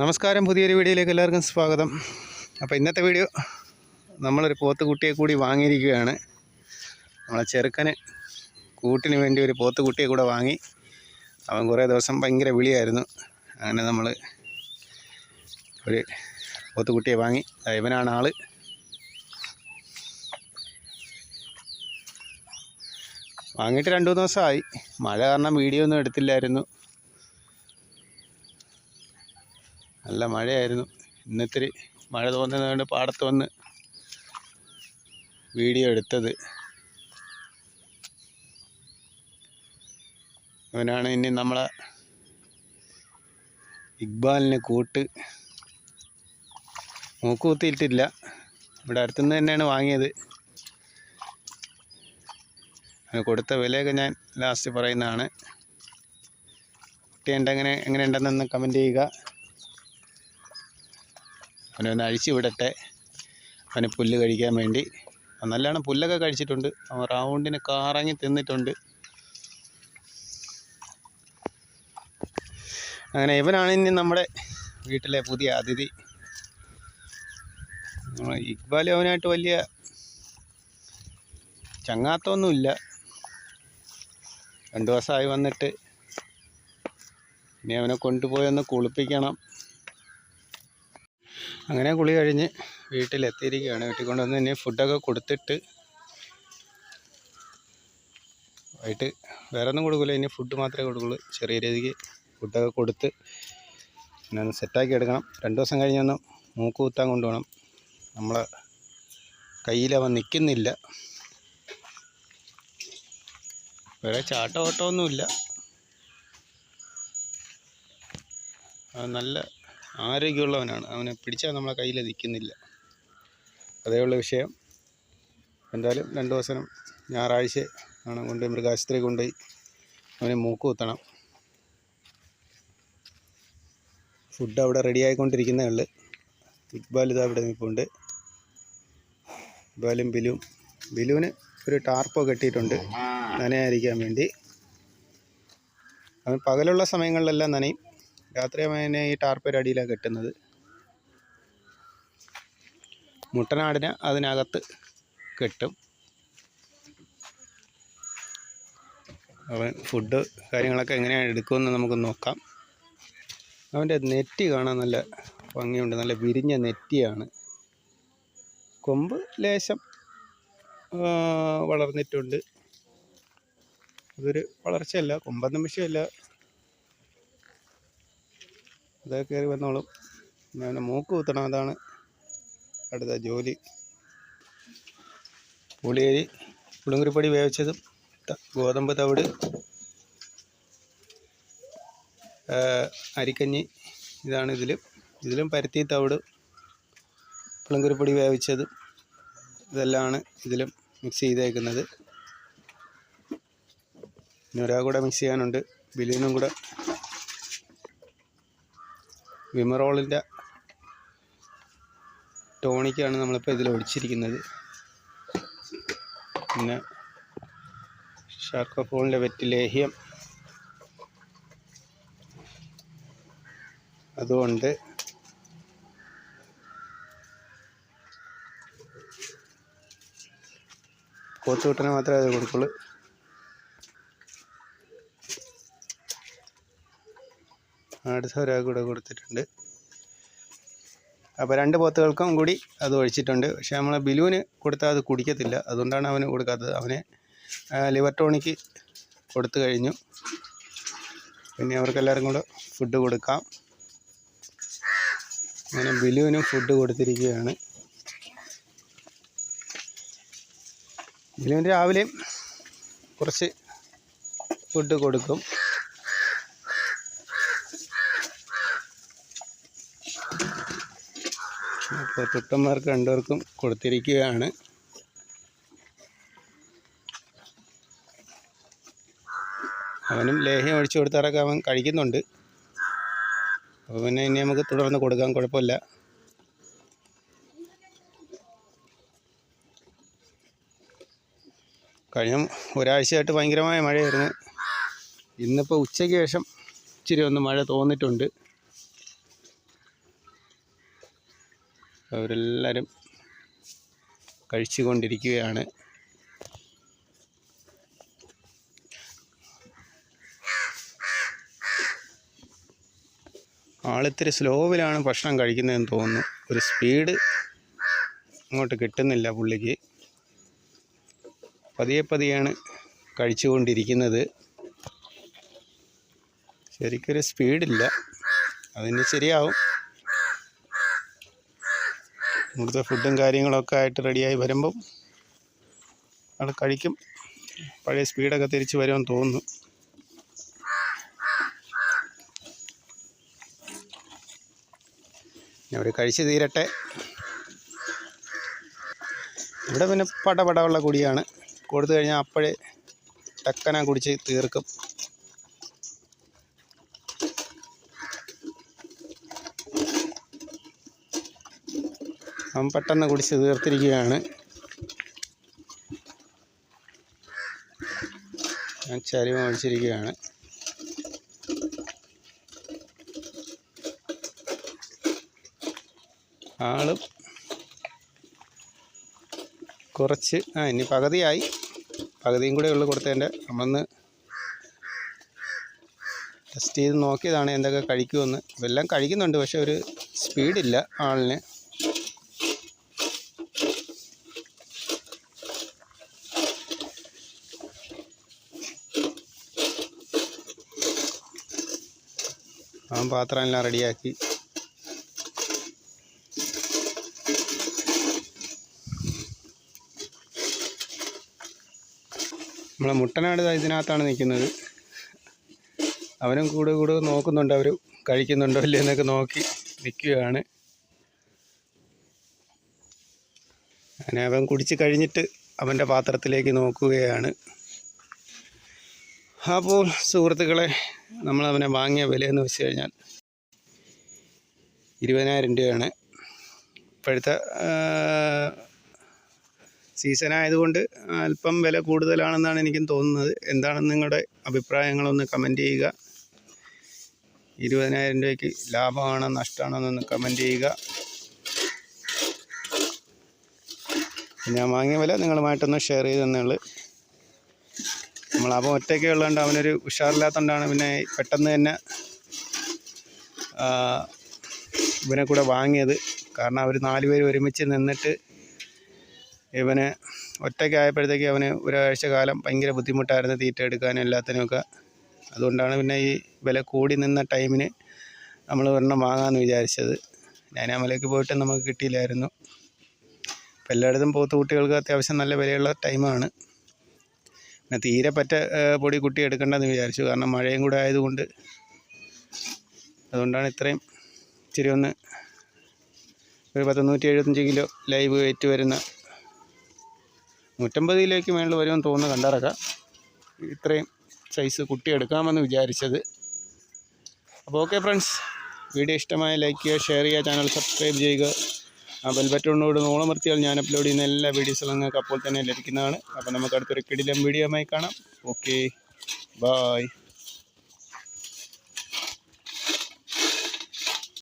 നമസ്കാരം. പുതിയൊരു വീഡിയോയിലേക്ക് എല്ലാവർക്കും സ്വാഗതം. അപ്പോൾ ഇന്നത്തെ വീഡിയോ നമ്മളൊരു പോത്തുകുട്ടിയെ കൂടി വാങ്ങിയിരിക്കുകയാണ്. നമ്മളെ ചെറുക്കന് കൂട്ടിന് വേണ്ടി ഒരു പോത്തുകുട്ടിയെ കൂടെ വാങ്ങി. അവൻ കുറേ ദിവസം ഭയങ്കര വിളിയായിരുന്നു. അങ്ങനെ നമ്മൾ ഒരു പോത്തുകുട്ടിയെ വാങ്ങി. ഇവനാണ് ആൾ. വാങ്ങിയിട്ട് രണ്ട് മൂന്ന് ദിവസമായി. മഴ കാരണം വീഡിയോ ഒന്നും എടുത്തില്ലായിരുന്നു. നല്ല മഴയായിരുന്നു. ഇന്നത്തിരി മഴ തോന്നുന്നതുകൊണ്ട് പാടത്ത് വന്ന് വീഡിയോ എടുത്തത്. അവനാണ് ഇനി നമ്മളെ ഇക്ബാലിന് കൂട്ട് മൂക്ക് കുത്തിയിട്ടില്ല ഇവിടെ അടുത്തുനിന്ന് തന്നെയാണ് വാങ്ങിയത്. അവന് കൊടുത്ത വിലയൊക്കെ ഞാൻ ലാസ്റ്റ് പറയുന്നതാണ്. കുട്ടി ഉണ്ടെങ്ങനെ എങ്ങനെ ഉണ്ടെന്നൊന്ന് കമന്റ് ചെയ്യുക. അവനെ ഒന്ന് അഴിച്ചു വിടട്ടെ. അവന് പുല്ല് കഴിക്കാൻ വേണ്ടി. നല്ലവണ്ണം പുല്ലൊക്കെ കഴിച്ചിട്ടുണ്ട്. അവൻ റൗണ്ടിന് കാറങ്ങി തിന്നിട്ടുണ്ട്. അങ്ങനെ ഇവനാണ് ഇനി നമ്മുടെ വീട്ടിലെ പുതിയ അതിഥി. ഇക്ബാൽ അവനായിട്ട് വലിയ ചങ്ങാത്തമൊന്നുമില്ല. രണ്ട് ദിവസമായി വന്നിട്ട് ഇനി അവനെ കൊണ്ടുപോയി ഒന്ന് കുളിപ്പിക്കണം. അങ്ങനെ കുളി കഴിഞ്ഞ് വീട്ടിലെത്തിയിരിക്കുകയാണ്. വീട്ടിൽ കൊണ്ടുവന്ന് ഇനി ഫുഡൊക്കെ കൊടുത്തിട്ട് വൈകിട്ട് വേറെ ഒന്നും കൊടുക്കില്ല ഇനി ഫുഡ് മാത്രമേ കൊടുക്കുള്ളൂ. ചെറിയ രീതിക്ക് ഫുഡൊക്കെ കൊടുത്ത് പിന്നെ ഒന്ന് സെറ്റാക്കി എടുക്കണം. രണ്ട് ദിവസം കഴിഞ്ഞൊന്ന് മൂക്ക് കുത്താൻ കൊണ്ടുപോകണം. നമ്മളെ കയ്യിൽ അവൻ നിൽക്കുന്നില്ല. വേറെ ചാട്ട ഓട്ടമൊന്നുമില്ല. നല്ല ആരോഗ്യമുള്ളവനാണ്. അവനെ പിടിച്ചാൽ നമ്മളെ കയ്യിൽ നിൽക്കുന്നില്ല. അതേയുള്ള വിഷയം. എന്തായാലും രണ്ട് ദിവസം ഞായറാഴ്ച ആണ് കൊണ്ടുപോയി മൃഗാശുപത്രി കൊണ്ടുപോയി അവനെ മൂക്ക് കുത്തണം. ഫുഡ് അവിടെ റെഡി ആയിക്കൊണ്ടിരിക്കുന്നേ ഉള്ളു. ഇക്ബാൽ ഇതാ ഇവിടെ നിൽപ്പുണ്ട്. ഇക്ബാലും ബിലും. ബിലുവിന് ഒരു ടാർപ്പോ കെട്ടിയിട്ടുണ്ട്. നനയായിരിക്കാൻ വേണ്ടി. അവൻ പകലുള്ള സമയങ്ങളിലെല്ലാം നനയും. രാത്രി അവനെ ഈ ടാർപ്പയുടെ അടിയിലാണ് കെട്ടുന്നത്. മുട്ടനാടിനെ അതിനകത്ത് കെട്ടും. അവൻ ഫുഡ് കാര്യങ്ങളൊക്കെ എങ്ങനെയാണ് എടുക്കുമെന്ന് നമുക്ക് നോക്കാം. അവന്റെ നെറ്റി കാണാൻ നല്ല ഭംഗിയുണ്ട് നല്ല വിരിഞ്ഞ നെറ്റിയാണ്. കൊമ്പ് ലേശം വളർന്നിട്ടുണ്ട്. അതൊരു വളർച്ചയല്ല കൊമ്പൊന്നും വിഷയമല്ല അതൊക്കെ കയറി വന്നോളും. ഞാൻ മൂക്ക് കുത്തണം. അതാണ് അടുത്ത ജോലി. പുളിയരി പുളിങ്കുരിപ്പടി വേവിച്ചതും ഗോതമ്പ് തവിട് അരിക്കഞ്ഞി ഇതാണ് ഇതിലും. ഇതിലും പരുത്തി തവിട് പുളിങ്കുരിപ്പൊടി വേവിച്ചതും ഇതെല്ലാമാണ് ഇതിലും മിക്സ് ചെയ്തേക്കുന്നത്. ഇനി ഒരാൾ കൂടെ മിക്സ് ചെയ്യാനുണ്ട്. ബിലീനും കൂടെ വിമറോളിന്റെ ടോണിക്കാണ് നമ്മളിപ്പോൾ ഇതിൽ ഒഴിച്ചിരിക്കുന്നത് പിന്നെ ഷാക്കോഫോണിന്റെ വെറ്റ് ലേഹ്യം. അതുകൊണ്ട് കോച്ചുകൂട്ടനെ മാത്രമേ അത് കൊടുക്കുള്ളൂ. അടുത്ത ഒരാൾ കൂടെ കൊടുത്തിട്ടുണ്ട്. അപ്പോൾ രണ്ട് പോത്തുകൾക്കും കൂടി അത് ഒഴിച്ചിട്ടുണ്ട്. പക്ഷേ നമ്മൾ ബിലുവിന് കൊടുത്താൽ അത് കുടിക്കത്തില്ല. അതുകൊണ്ടാണ് അവന് കൊടുക്കാത്തത്. അവനെ ലിവർ ടോണിക്ക് കൊടുത്തു കഴിഞ്ഞു. പിന്നെ അവർക്കെല്ലാവരും കൂടെ ഫുഡ് കൊടുക്കാം. അങ്ങനെ ബിലുവിനും ഫുഡ് കൊടുത്തിരിക്കുകയാണ്. ബിലുവിന് രാവിലെയും കുറച്ച് ഫുഡ് കൊടുക്കും. അപ്പോൾ തുട്ടന്മാർക്ക് രണ്ടുപേർക്കും കൊടുത്തിരിക്കുകയാണ്. അവനും ലേഹ്യം ഒഴിച്ചു കൊടുത്താറൊക്കെ അവൻ കഴിക്കുന്നുണ്ട്. അപ്പോൾ പിന്നെ ഇനി നമുക്ക് തുടർന്ന് കൊടുക്കാൻ കുഴപ്പമില്ല. കഴിഞ്ഞ ഒരാഴ്ചയായിട്ട് ഭയങ്കരമായ മഴയായിരുന്നു. ഇന്നിപ്പോൾ ഉച്ചയ്ക്ക് ശേഷം ഇച്ചിരി ഒന്ന് മഴ തോന്നിട്ടുണ്ട് അവരെല്ലാവരും കഴിച്ചുകൊണ്ടിരിക്കുകയാണ്. ആളിത്തിരി സ്ലോവിലാണ് ഭക്ഷണം കഴിക്കുന്നതെന്ന് തോന്നുന്നു. ഒരു സ്പീഡ് അങ്ങോട്ട് കിട്ടുന്നില്ല പുള്ളിക്ക്. പതിയെ പതിയാണ് കഴിച്ചുകൊണ്ടിരിക്കുന്നത്. ശരിക്കൊരു സ്പീഡില്ല. അതിന് ശരിയാവും. ഇവിടുത്തെ ഫുഡും കാര്യങ്ങളൊക്കെ ആയിട്ട് റെഡിയായി വരുമ്പം അവിടെ കഴിക്കും. പഴയ സ്പീഡൊക്കെ തിരിച്ച് വരുമെന്ന് തോന്നുന്നു. അവർ കഴിച്ച് തീരട്ടെ. ഇവിടെ പിന്നെ പടപടമുള്ള കുടിയാണ്. കൊടുത്തു കഴിഞ്ഞാൽ അപ്പോഴേ ടക്കന കുടിച്ച് തീർക്കും. അവൻ പെട്ടെന്ന് കുടിച്ച് തീർത്തിരിക്കുകയാണ്. ഞാൻ ചരിവ് ഒഴിച്ചിരിക്കുകയാണ്. ആളും കുറച്ച് ആ ഇനി പകുതിയായി. പകുതിയും കൂടെ ഉള്ളു കൊടുത്തതിന്റെ നമ്മളൊന്ന് ടെസ്റ്റ് ചെയ്ത് നോക്കിയതാണ് എന്തൊക്കെ കഴിക്കുമെന്ന്. എല്ലാം കഴിക്കുന്നുണ്ട് പക്ഷെ ഒരു സ്പീഡില്ല ആളിന്. അവൻ പാത്രം എല്ലാം റെഡിയാക്കി. നമ്മളെ മുട്ടനാട് ഇതിനകത്താണ് നിൽക്കുന്നത്. അവനും കൂടെ കൂടെ നോക്കുന്നുണ്ട് അവർ കഴിക്കുന്നുണ്ടോ ഇല്ലേ എന്നൊക്കെ നോക്കി നിൽക്കുകയാണ്. അങ്ങനെ അവൻ കുടിച്ച് കഴിഞ്ഞിട്ട് അവന്റെ പാത്രത്തിലേക്ക് നോക്കുകയാണ്. അപ്പോൾ സുഹൃത്തുക്കളെ നമ്മൾ അവനെ വാങ്ങിയ വിലയെന്ന് വെച്ച് കഴിഞ്ഞാൽ ഇരുപതിനായിരം രൂപയാണ്. ഇപ്പോഴത്തെ സീസൺ ആയതുകൊണ്ട് അല്പം വില കൂടുതലാണെന്നാണ് എനിക്കും തോന്നുന്നത്. എന്താണ് നിങ്ങളുടെ അഭിപ്രായങ്ങളൊന്ന് കമന്റ് ചെയ്യുക. ഇരുപതിനായിരം രൂപയ്ക്ക് ലാഭമാണോ നഷ്ടമാണോ എന്നൊന്ന് കമന്റ് ചെയ്യുക. ഞാൻ വാങ്ങിയ വില നിങ്ങളുമായിട്ടൊന്ന് ഷെയർ ചെയ്ത് നമ്മളവൻ ഒറ്റയ്ക്ക് ഉള്ളതുകൊണ്ട് അവനൊരു ഉഷാറില്ലാത്തതുകൊണ്ടാണ് പിന്നെ പെട്ടെന്ന് തന്നെ ഇവനെ കൂടെ വാങ്ങിയത്. കാരണം അവർ പേര് ഒരുമിച്ച് നിന്നിട്ട് ഇവന് ഒറ്റയ്ക്കായപ്പോഴത്തേക്ക് അവന് ഒരാഴ്ച കാലം ഭയങ്കര ബുദ്ധിമുട്ടായിരുന്നു തീറ്റ എടുക്കാനും എല്ലാത്തിനുമൊക്കെ അതുകൊണ്ടാണ് പിന്നെ ഈ വില കൂടി നിന്ന ടൈമിന് നമ്മൾ ഒരെണ്ണം വാങ്ങാമെന്ന് വിചാരിച്ചത്. ഞാനാമലയ്ക്ക് പോയിട്ട് നമുക്ക് കിട്ടിയില്ലായിരുന്നു. ഇപ്പം എല്ലായിടത്തും പോത്ത് കുട്ടികൾക്ക് അത്യാവശ്യം നല്ല വിലയുള്ള ടൈമാണ്. പിന്നെ തീരെ പറ്റ പൊടി കുട്ടി എടുക്കണ്ടെന്ന് വിചാരിച്ചു. കാരണം മഴയും കൂടെ ആയതുകൊണ്ട്. അതുകൊണ്ടാണ് ഇത്രയും ഇച്ചിരി ഒന്ന് ഒരു പത്ത് നൂറ്റി എഴുപത്തഞ്ച് കിലോ ലൈവ് വെയിറ്റ് വരുന്ന നൂറ്റമ്പത് കിലോയ്ക്ക് മേളിൽ വരുമെന്ന് തോന്നുന്നു കണ്ടറക്ക. ഇത്രയും സൈസ് കുട്ടി എടുക്കാമെന്ന് വിചാരിച്ചത്. അപ്പോൾ ഓക്കെ ഫ്രണ്ട്സ് വീഡിയോ ഇഷ്ടമായ ലൈക്ക് ചെയ്യുക ഷെയർ ചെയ്യുക ചാനൽ സബ്സ്ക്രൈബ് ചെയ്യുക. ആ നോളം വൃത്തിയാൽ ഞാൻ അപ്ലോഡ് ചെയ്യുന്ന എല്ലാ വീഡിയോസും നിങ്ങൾക്ക് അപ്പോൾ തന്നെ ലഭിക്കുന്നതാണ്. അപ്പോൾ നമുക്ക് അടുത്തൊരു കിടിലം വീഡിയോ കാണാം. Okay bye